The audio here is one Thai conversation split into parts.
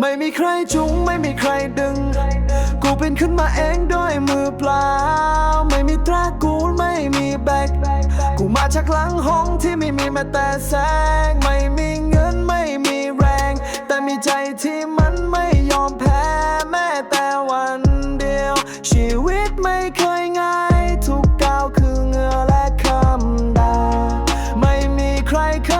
ไม่มีใครจุงไม่มีใครดึง กูเป็นขึ้นมาเองด้วยมือเปล่า ไม่มีตรากูลไม่มีแบกกูมาจากหลังห้องที่ไม่มีแม้แต่แสง ไม่มีเงินไม่มีแรง แต่มีใจที่มันไม่ยอมแพ้แม้แต่วันเดียว ชีวิตไม่เคยง่าย ทุกก้าวคือเงื่อและคำด่าไม่มีใครเคย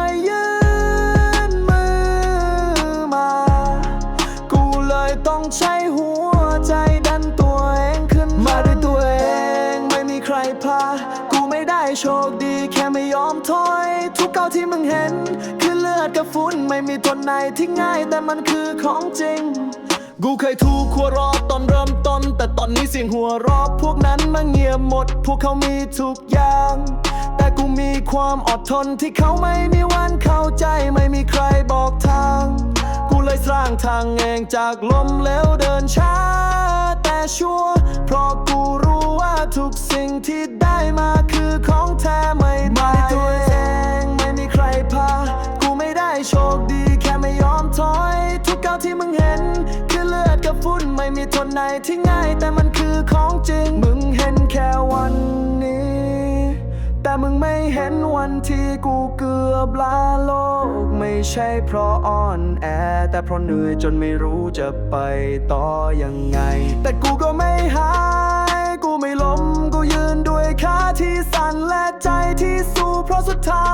ที่มึงเห็น คือเลือดกับฝุ่นไม่มีตัวไหนที่ง่าย แต่มันคือของจริง กูเคยถูกหัวรอตอนเริ่มต้น แต่ตอนนี้เสียงหัวเรอพวกนั้นมันเงียบหมด พวกเขามีทุกอย่าง แต่กูมีความอดทนที่เขาไม่มีวันเข้าใจไม่มีใครบอกทาง กูเลยสร้างทางเองจากลมแล้วเดินช้า แต่ชัวร์เพราะกูรู้ว่าทุกสิ่งที่ได้มาคือของ ที่ง่ายแต่มันคือของจริง มึงเห็นแค่วันนี้ แต่มึงไม่เห็นวันที่กูเกือบลาโลก ไม่ใช่เพราะอ่อนแอ แต่เพราะเหนื่อยจนไม่รู้จะไปต่อยังไง แต่กูก็ไม่หาย กูไม่ล้มกูยืนด้วยขาที่สั่นและใจที่สู้เพราะสุดท้า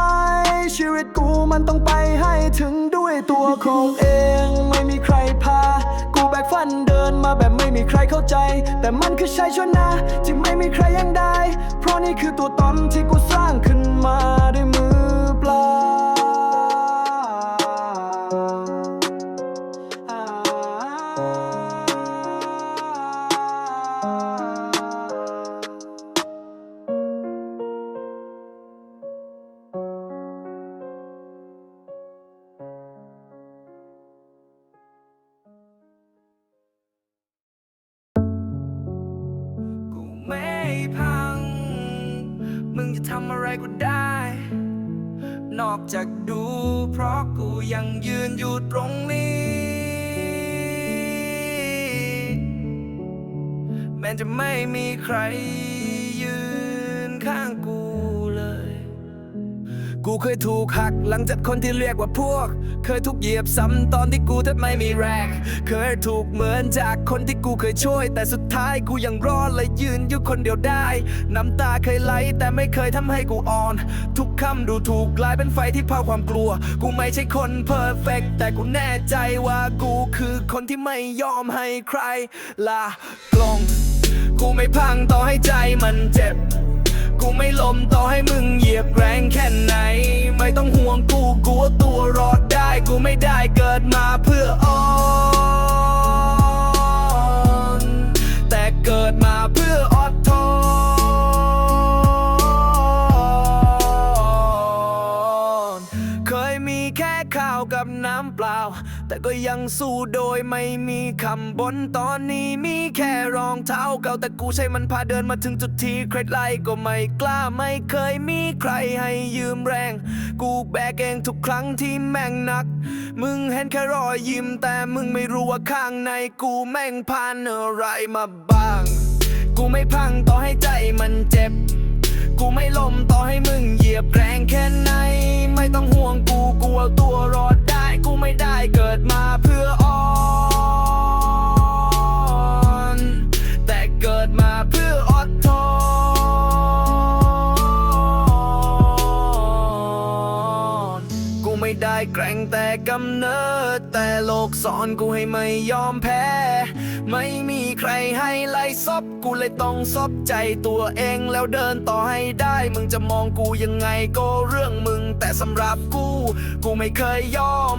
ย ชีวิตกูมันต้องไปให้ถึงด้วยตัวของเองไม่มีใครพา มีใครเข้าใจ แต่มันคือชัยชนะ ที่ไม่มีใครยังได้ เพราะนี่คือตัวตนที่กูสร้างขึ้นมาด้วยมือ ทำอะไรก็ได้ นอกจากดู เพราะกูยังยืนอยู่ตรงนี้ แม้จะไม่มีใคร กูเคยถูกหักหลังจากคนที่เรียกว่าพวก เคยถูกเหยียบซ้ำตอนที่กูแทบไม่มีแรง เคยถูกเหมือนจากคนที่กูเคยช่วย แต่สุดท้ายกูยังรอดและยืนอยู่คนเดียวได้ น้ำตาเคยไหลแต่ไม่เคยทำให้กูอ่อน ทุกคำดูถูกกลายเป็นไฟที่เผาความกลัว กูไม่ใช่คนเพอร์เฟกแต่กูแน่ใจว่ากูคือคนที่ไม่ยอมให้ใครลากลง กูไม่พังต่อให้ใจมันเจ็บ กูไม่ล้มต่อให้มึงเหยียบแรงแค่ไหน ไม่ต้องห่วงกูกูเอาตัวรอดได้กูไม่ได้เกิดมาเพื่อออนแต่เกิดมาเพื่อ กับน้ำเปล่า แต่ก็ยังสู้โดยไม่มีคำบนตอนนี้มีแค่รองเท้าเก่าแต่กูใช้มันพาเดินมาถึงจุดที่ใครไล่ก็ไม่กล้าไม่เคยมีใครให้ยืมแรง กูแบกเองทุกครั้งที่แม่งหนัก มึงเห็นแค่รอยยิ้มแต่มึงไม่รู้ว่าข้างในกูแม่งผ่านอะไรมาบ้าง กูไม่พังต่อให้ใจมันเจ็บ กูไม่ล้มต่อให้มึงเหยียบแรงแค่ไหน ไม่ต้องห่วงกูกูเอาตัวรอดได้กูไม่ได้เกิดมาเพื่ออ่อนแต่เกิดมาเพื่ออดทนกูไม่ได้แกร่งแต่กำเนิด แต่โลกสอนกูให้ไม่ยอมแพ้ ไม่มีใครให้ไล่ซบกูเลยต้องซบ ใจตัวเองแล้วเดินต่อให้ได้ มึงจะมองกูยังไงก็เรื่องมึง แต่สำหรับกู กูไม่เคยยอม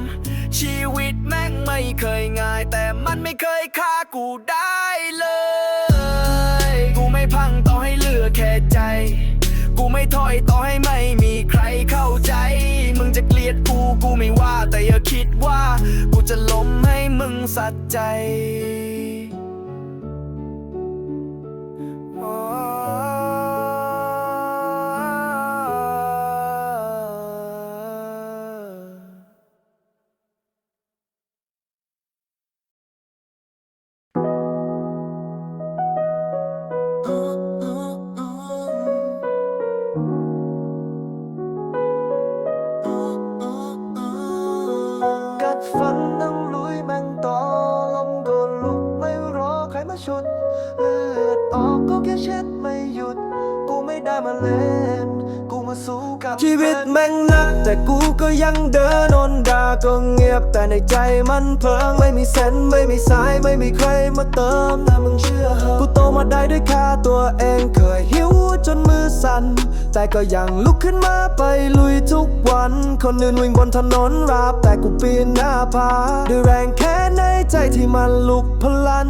ชีวิตแม่งไม่เคยง่าย แต่มันไม่เคยฆ่ากูได้เลย กูไม่พังต่อให้เหลือแค่ใจ กูไม่ถอยต่อให้ไม่มีใครเข้าใจ มึงจะเกลียดกูกูไม่ว่าแต่อย่าคิดว่า กูจะล้มให้มึงสัใจ ชีวิตแม่งนัก แต่กูก็ยังเดินอนดาก็เงียบแต่ในใจมันเพลิงไม่มีเส้นไม่มีสายไม่มีใครมาเติมแต่มึงเชื่อเหอกูโตมาได้ด้วยค่าตัวเองเคยหิวจนมือสั่นแต่ก็ยังลุกขึ้นมาไปลุยทุกวัน คนอื่นวิ่งบนถนนราบแต่กูปีนหน้าผาด้วยแรงแค้นในใจที่มันลุกพลัน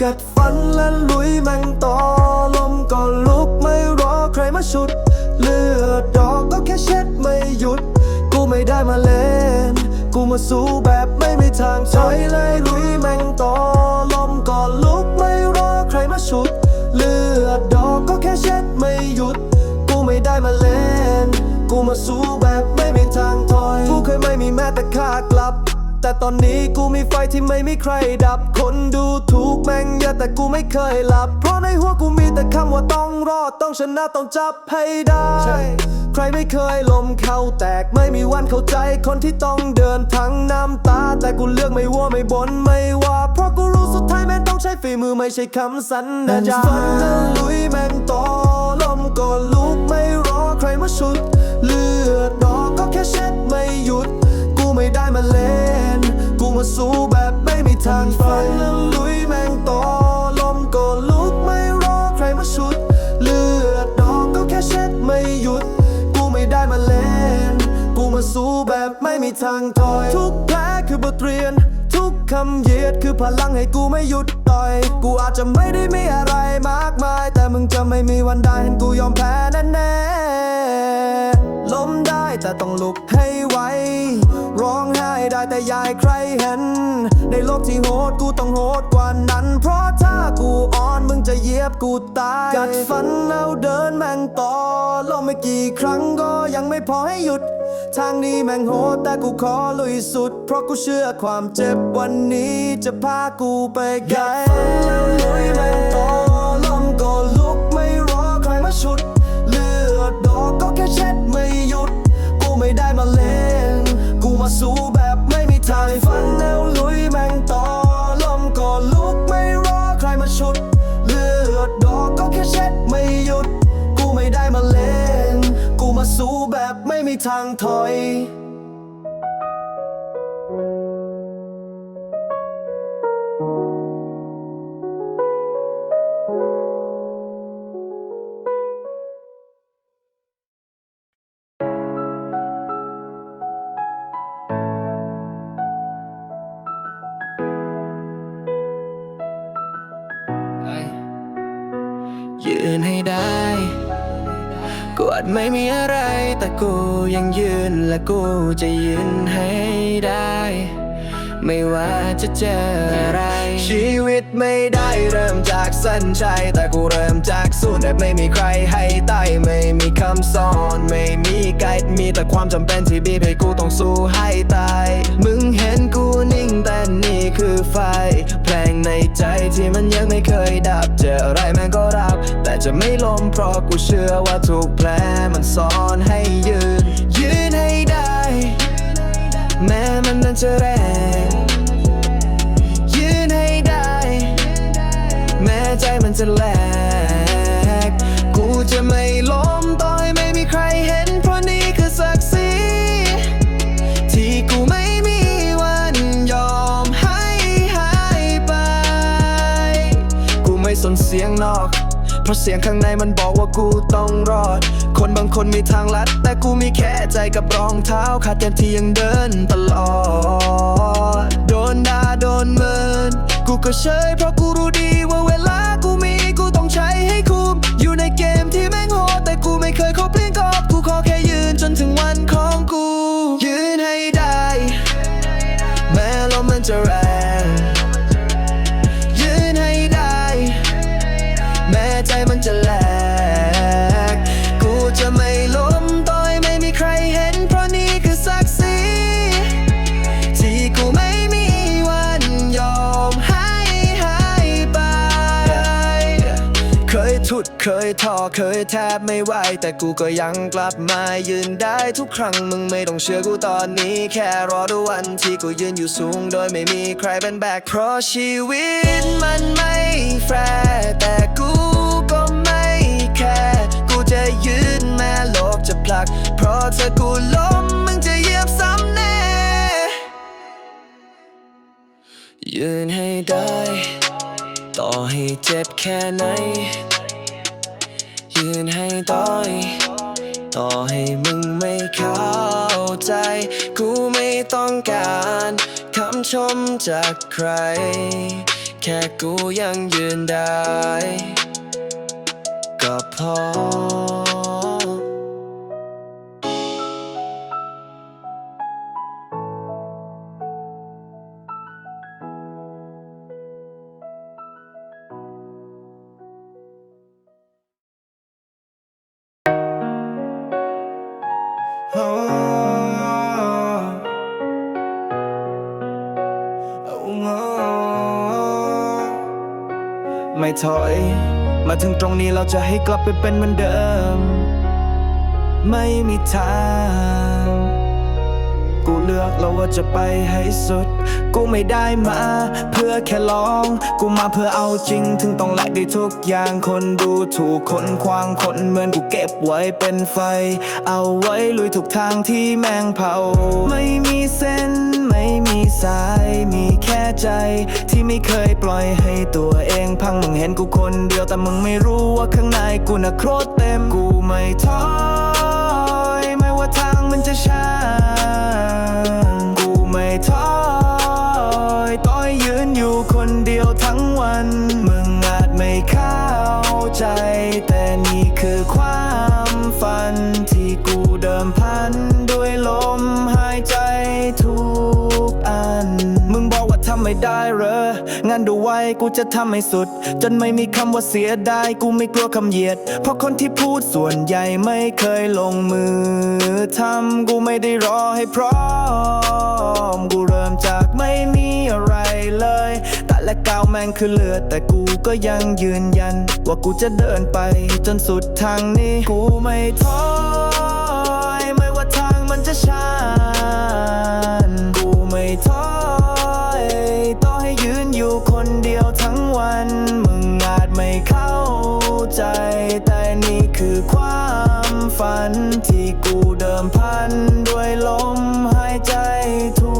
กัดฟันและลุยแม่งต่อลมก็ลุกไม่รอใครมาชุด เลือดดอกก็แค่เช็ดไม่หยุด กูไม่ได้มาเล่น กูมาสู้แบบไม่มีทางถอยเลยลุยแม่งต่อลมก็ลุกไม่รอใครมาชุด เลือดดอกก็แค่เช็ดไม่หยุด กูไม่ได้มาเล่น กูมาสู้แบบไม่มีทางถอย กูเคยไม่มีแม้แต่ค่ากลับ แต่ตอนนี้กูมีไฟที่ไม่มีใครดับ คนดูถูกแม่งเยอะแต่กูไม่เคยหลับ เพราะในหัวกูมีแต่คำว่าต้องรอด ต้องชนะต้องจับให้ได้ ใครไม่เคยลมเข้าแตกไม่มีวันเข้าใจ คนที่ต้องเดินทั้งน้ำตา แต่กูเลือกไม่ว่าไม่บนไม่ว่า เพราะกูรู้สุดท้ายแม่งต้องใช้ฝีมือไม่ใช่คำสัญญาฟันนั้นลุยแม่งต่อ มาสู้แบบไม่มีทางฝันนั้นลุยแม่งต่อลมก็ลุกไม่รอใครมาชุด เลือดดอกก็แค่เช็ดไม่หยุด กูไม่ได้มาเล่น กูมาสู้แบบไม่มีทางถอย ทุกแพ้คือบทเรียน ทุกคำเหยียดคือพลังให้กูไม่หยุดต่อย กูอาจจะไม่ได้มีอะไรมากมาย แต่มึงจะไม่มีวันได้เห็นกูยอมแพ้แน่ๆล้มได้แต่ต้องลุกให้ไหว ร้องไห้ได้แต่ยายใครเห็น ในโลกที่โหดกูต้องโหดกว่านั้น เพราะถ้ากูอ่อนมึงจะเยียบกูตายกัดฟันเอาเดินแม่งต่อลมไม่กี่ครั้งก็ยังไม่พอให้หยุด ทางนี้แม่งโหดแต่กูขอลุยสุด เพราะกูเชื่อความเจ็บวันนี้จะพากูไปไกลแล้วลุยแม่งต่อ ยืนให้ได้ กูอาจไม่มีอะไร แต่กูยังยืนและกูจะยืนให้ได้ ไม่ว่าจะเจออะไร ชีวิตไม่ได้เริ่มจากเส้นชัยแต่กูเริ่มจากศูนย์แต่ไม่มีใครให้ไต่ไม่มีคำสอน ไม่มีไกด์มีแต่ความจำเป็นที่บีบให้กูต้องสู้ให้ตาย มึงเห็นกูนิ่งแต่นี่คือไฟเพลงในใจที่มันยังไม่เคยดับ จออะไรแม่งก็รับ แต่จะไม่ล้มเพราะกูเชื่อว่าทุกแผลมันสอนให้ยืน ยืนให้ได้ แม้มันนั้นจะแรง ยืนให้ได้ แม้ใจมันจะแหลก ราะเสียงข้างในมันบอกว่ากูต้องรอด คนบางคนมีทางลัด แต่กูมีแค่ใจกับรองเท้าขาดเต่ที่ยังเดินตลอด โดนด่าโดนเมิน กูก็เฉยเพราะกูรู้ดีว่า ยท้อเคยแทบไม่ไหว แต่กูก็ยังกลับมายืนได้ทุกครั้งมึงไม่ต้องเชื่อกูตอนนี้ แค่รอดูวันที่กูยืนอยู่สูง โดยไม่มีใครเป็นแบก เพราะชีวิตมันไม่แฟร์แต่กูก็ไม่แคร์กูจะยืนแม้โลกจะพลัก เพราะถ้ากูล้มมึงจะเหยียบซ้ำแน่ ยืนให้ได้ ต่อให้เจ็บแค่ไหน ยืนให้ต่อยต่อให้มึงไม่เข้าใจ กูไม่ต้องการคำชมจากใคร แค่กูยังยืนได้ ก็พอ ไม่ถอย มาถึงตรงนี้เราจะให้กลับไปเป็นเหมือนเดิม ไม่มีทาง กูเลือกแล้วว่าจะไปให้สุด กูไม่ได้มา เพื่อแค่ลอง กูมาเพื่อเอาจริง ถึงต้องแลกได้ทุกอย่างคนดูถูกคนควางคนเหมือนกูเก็บไว้เป็นไฟ เอาไว้ลุยทุกทางที่แมงเผา ไม่มีเส้น ไม่มีสาย มีแค่ใจ ที่ไม่เคยปล่อยให้ตัวเองพังมึงเห็นกูคนเดียวแต่มึงไม่รู้ว่าข้างในกูน่ะโคตรเต็มกูไม่ท้อไม่ว่าทางมันจะช้า ไม่ได้เหรองานดูไว้กูจะทำให้สุด จนไม่มีคำว่าเสียดายกูไม่กลัวคำเหยียด เพราะคนที่พูดส่วนใหญ่ไม่เคยลงมือทำกูไม่ได้รอให้พร้อม กูเริ่มจากไม่มีอะไรเลย แต่ละก้าวแม่งคือเลือดแต่กูก็ยังยืนยัน ว่ากูจะเดินไปจนสุดทางนี้กูไม่ท้อ ฝันที่กูเดิมพัน ด้วยลมหายใจทุ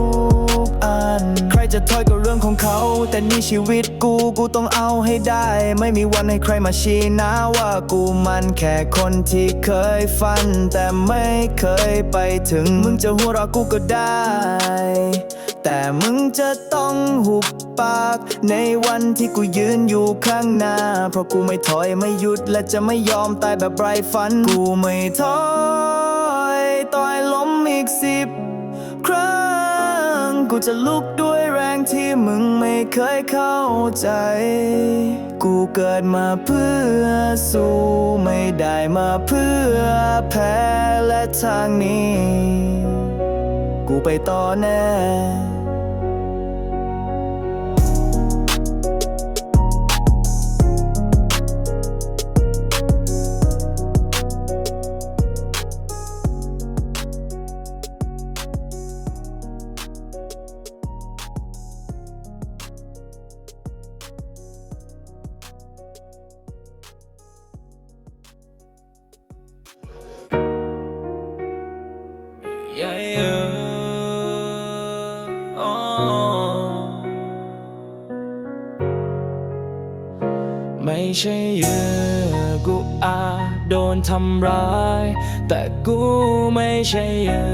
กอัน ใครจะถอยก็เรื่องของเขา แต่นี่ชีวิตกูกูต้องเอาให้ได้ ไม่มีวันให้ใครมาชี้นะว่ากูมันแค่คนที่เคยฝัน แต่ไม่เคยไปถึงมึงจะหัวเราะกูก็ได้ แต่มึงจะต้องหุบปาก ในวันที่กูยืนอยู่ข้างหน้า เพราะกูไม่ถอยไม่หยุดและจะไม่ยอมตายแบบไร้ฝัน กูไม่ถอยต่อยล้มอีกสิบครั้ง กูจะลุกด้วยแรงที่มึงไม่เคยเข้าใจ กูเกิดมาเพื่อสู้ไม่ได้มาเพื่อแพ้และทางนี้ กูไปต่อแน่ Yeah, yeah. Oh. ไม่ใช่เยื่อะ โดนทำร้าย แต่กูไม่ใช่เหยื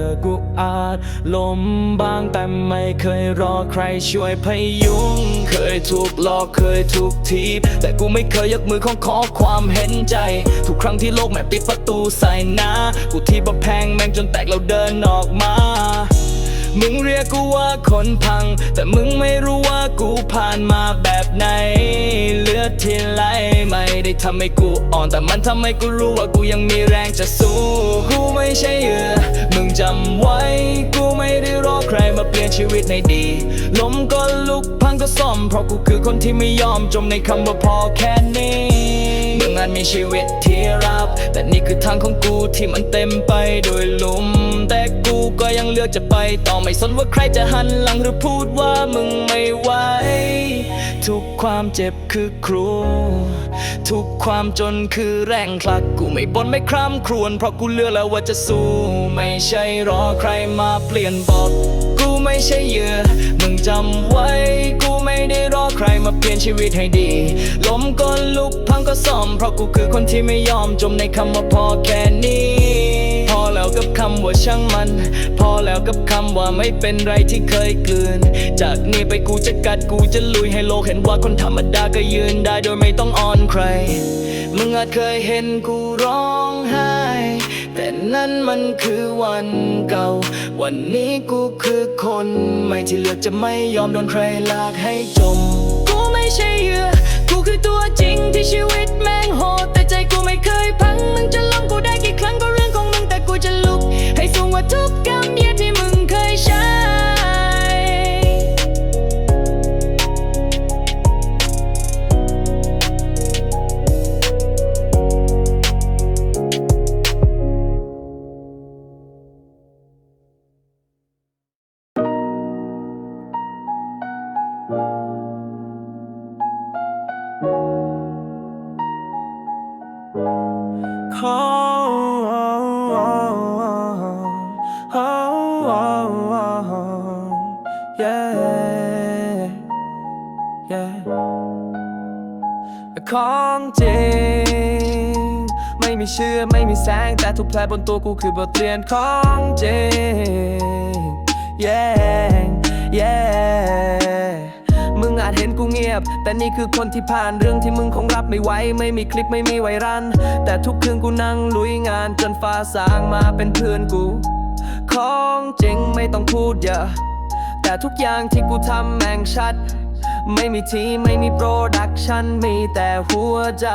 อกูอาจล้มบ้างแต่ไม่เคยรอใครช่วยพยุง เคยถูกหลอกเคยถูกทีบ แต่กูไม่เคยยกมือของขอความเห็นใจ ทุกครั้งที่โลกแม่ปิดประตูใส่หน้า กูที่ประแพงแม่งจนแตกแล้วเดินออกมา มึงเรียกกูว่าคนพัง แต่มึงไม่รู้ว่ากูผ่านมาแบบไหน เลือดที่ไหลไม่ได้ทำให้กูอ่อน แต่มันทำให้กูรู้ว่ากูยังมีแรงจะสู้ กูไม่ใช่เหยื่อมึงจำไว้ กูไม่ได้รอใครมาเปลี่ยนชีวิตในดี ล้มก็ลุกพังก็ซ่อม เพราะกูคือคนที่ไม่ยอมจมในคำว่าพอแค่นี้านมีชีวิตที่รับ แต่นี่คือทางของกูที่มันเต็มไปด้วยลุม แต่กูก็ยังเลือกจะไป ต่อไม่สนว่าใครจะหันหลังหรือพูดว่ามึงไม่ไหว ทุกความเจ็บคือครู ทุกความจนคือแรงผลักกูไม่บ่นไม่คร่ำครวญเพราะกูเลือกแล้วว่าจะสู้ ไม่ใช่รอใครมาเปลี่ยนบทกูไม่ใช่เหยื่อมึงจำไว้ กูไม่ได้รอใครมาเปลี่ยนชีวิตให้ดี ล้มก็ลุกพังก็ซ่อม เพราะกูคือคนที่ไม่ยอมจมในคำว่าพอแค่นี้ กับคำว่าช่างมัน พอแล้วกับคำว่าไม่เป็นไรที่เคยเกินจากนี้ไปกูจะกัดกูจะลุยให้โลกเห็นว่าคนธรรมดาก็ยืนได้โดยไม่ต้องอ่อนใคร มึงอาจเคยเห็นกูร้องไห้ แต่นั่นมันคือวันเก่า วันนี้กูคือคนใหม่ที่เลือกจะไม่ยอมโดนใครลากให้จม กูไม่ใช่เหยื่อ กูคือตัวจริงที่ชีวิตแม่งโหดแต่ใจกูไม่เคยพัง มึงจะล้มกูได้กี่ครั้งก็ ทุกกำเยียที่มึงเคยใช้ ม่มีเชื่อไม่มีแสง แต่ทุกแผลบนตัวกูคือบทเรียนของจริง yeah yeah มึงอาจเห็นกูเงียบ แต่นี่คือคนที่ผ่านเรื่องที่มึงคงรับไม่ไหวไม่มีคลิปไม่มีไวรัน แต่ทุกคืนกูนั่งลุยงานจนฟ้าสางมาเป็นเพื่อนกู ของจริงไม่ต้องพูดเยอะ แต่ทุกอย่างที่กูทำแม่งชัด ไม่มีทีมไม่มีโปรดักชันมีแต่หัวใจ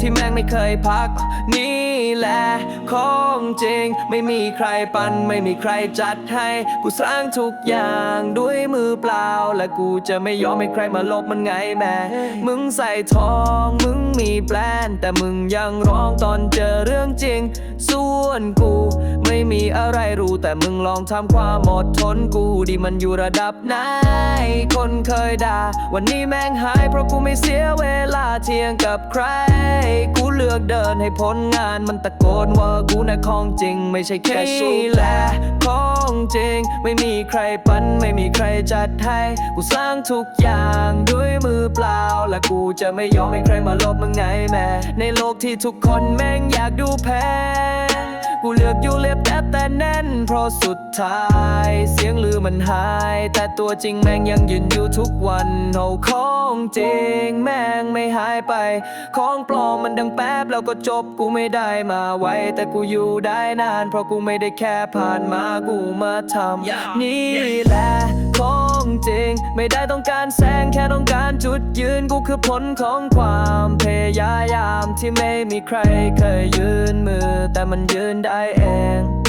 ที่แม่งไม่เคยพัก นี่แหละของจริง ไม่มีใครปันไม่มีใครจัดให้ กูสร้างทุกอย่างด้วยมือเปล่า และกูจะไม่ยอมให้ใครมาลบมันไงแม่ มึงใส่ทองมึงมีแปลน แต่มึงยังร้องตอนเจอเรื่องจริง ส่วนกูไม่มีอะไรรู้แต่มึงลองทำความอดทนกูดีมันอยู่ระดับไหนคนเคยด่าวันนี้แม่งหายเพราะกูไม่เสียเวลาเที่ยงกับใคร กูเลือกเดินให้ผลงานมันตะโกนว่ากูน่ะของจริง ไม่ใช่แค่สู้แหละของจริง ไม่มีใครปันไม่มีใครจัดให้กูสร้างทุกอย่างด้วยมือเปล่า และกูจะไม่ยอมให้ใครมาลบมึงไงแม่ในโลกที่ทุกคนแม่งอยากดูแพ้ กูเลือกอยู่เรียบแต่แต่แน่น เพราะสุดท้าย เสียงลือมันหาย แต่ตัวจริงแม่งยังยืนอยู่ทุกวันเอาของจริงแม่งไม่หายไป ของปลอมมันดังแป๊บแล้วก็จบกูไม่ได้มาไวแต่กูอยู่ได้นาน เพราะกูไม่ได้แค่ผ่านมากูมาทำนี่แหละของ จริง ไม่ได้ต้องการแสงแค่ต้องการจุดยืนกูคือผลของความพยายามที่ไม่มีใครเคยยืนมือ แต่มันยืนได้เอง